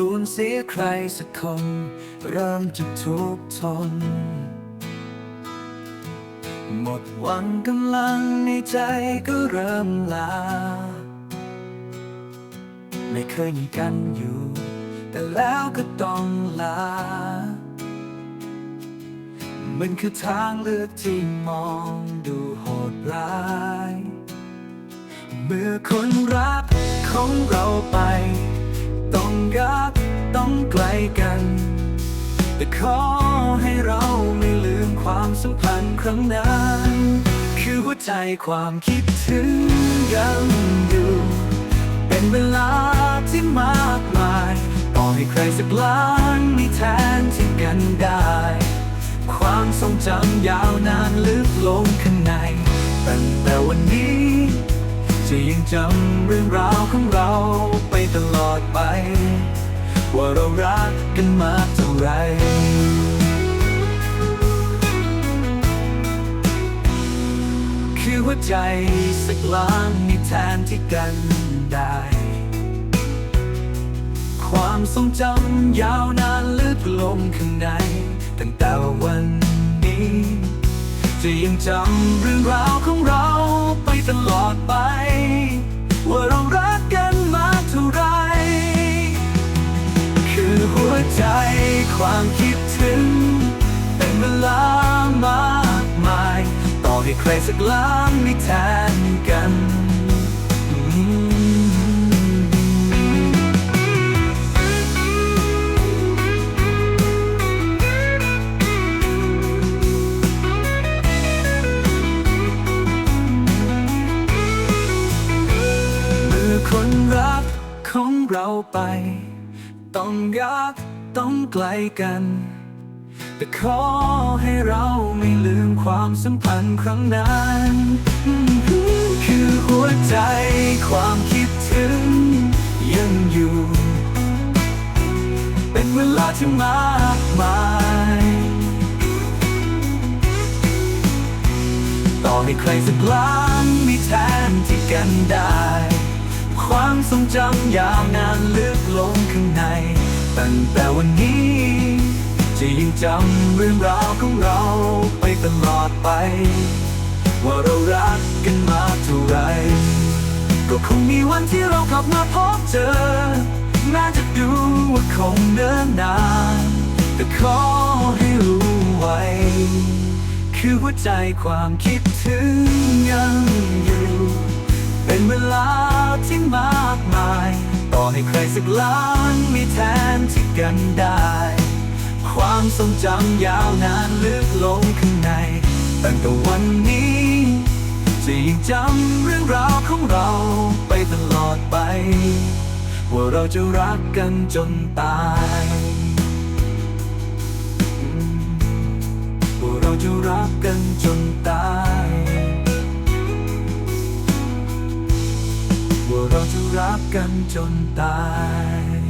สูญเสียใครสักคน เริ่มจะทุกข์ทน หมดหวังกำลังในใจก็เริ่มลา ไม่เคยมีกันอยู่ แต่แล้วก็ต้องลา มันคือทางเลือกที่มองดูโหดร้าย เมื่อคนรักของเราไป ต้องรักต้องไกลกัน แต่ขอให้เราไม่ลืมความสัมพันธ์ครั้งนั้น คือหัวใจความคิดถึงยังอยู่ เป็นเวลาที่มากมายต่อให้ใครสักล้านมีแทนที่กันได้ ความทรงจำยาวนานลึกลงข้างในตั้งแต่วันนี้จะยังจำเรื่องราวของเรา ว่าเรารักกันมากเท่าไร คือหัวใจสักล้านมีแทนที่กันได้ ความทรงจำยาวนานลึกลงข้างใน ตั้งแต่วันนี้ จะยังจำเรื่องราวของเราไปตลอดไป ความคิดถึง เป็นเวลามากมาย ต่อให้ใครสักล้านไม่แทนกันเมื่อคนรักของเราไป ต้องรัก ต้องไกลกัน แต่ขอให้เราไม่ลืมความสัมพันธ์ครั้งนั้น คือหัวใจความคิดถึงยังอยู่ เป็นเวลาที่มากมาย ต่อให้ใครสักล้านมีแทนที่กันได้ ความทรงจำยาวนานลึกลงข้างใน ตั้งแต่วันนี้ จะยังจำเรื่องราวของเราไปตลอดไป ว่าเรารักกันมาเท่าไหรก็คงมีวันที่เรากลับมาพบเจอแม้จะดูว่าคงเนิ่นนาน แต่ขอให้รู้ไว้ คือหัวใจความคิดถึงยังอยู่ เป็นเวลา ให้ใครสักล้านมีแทนที่กันได้ ความทรงจำยาวนานลึกลงข้างใน ตั้งแต่วันนี้จะยังจำเรื่องราวของเราไปตลอดไป ว่าเราจะรักกันจนตายว่าเราจะรักกันจนตาย เราจะรักกันจนตาย